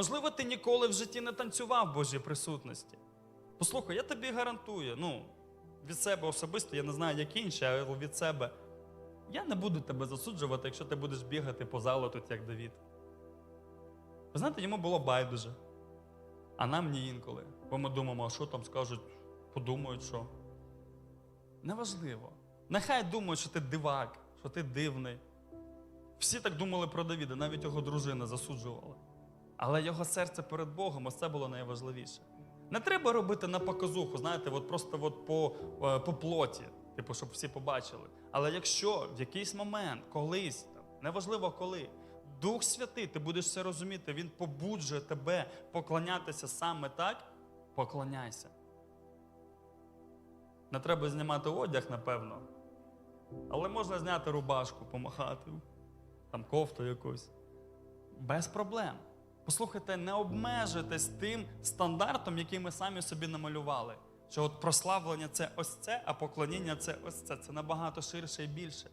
Можливо, ти ніколи в житті не танцював в Божій присутності. Послухай, я тобі гарантую, ну, від себе особисто, я не знаю, як інші, але від себе. Я не буду тебе засуджувати, якщо ти будеш бігати по залу тут, як Давід. Ви знаєте, йому було байдуже. А нам ні інколи. Бо ми думаємо, а що там скажуть, подумають, що. Неважливо. Нехай думають, що ти дивак, що ти дивний. Всі так думали про Давіда, навіть його дружина засуджувала. Але його серце перед Богом, ось це було найважливіше. Не треба робити на показуху, знаєте, от просто от по, е, по плоті, типу, щоб всі побачили. Але якщо в якийсь момент, колись, там, неважливо коли, Дух Святий, ти будеш все розуміти, Він побуджує тебе поклонятися саме так, поклоняйся. Не треба знімати одяг, напевно. Але можна зняти рубашку, помахати, там кофту якусь. Без проблем. Послухайте, не обмежуйтесь тим стандартом, який ми самі собі намалювали. Що от прославлення це ось це, а поклоніння це ось це. Це набагато ширше і більше.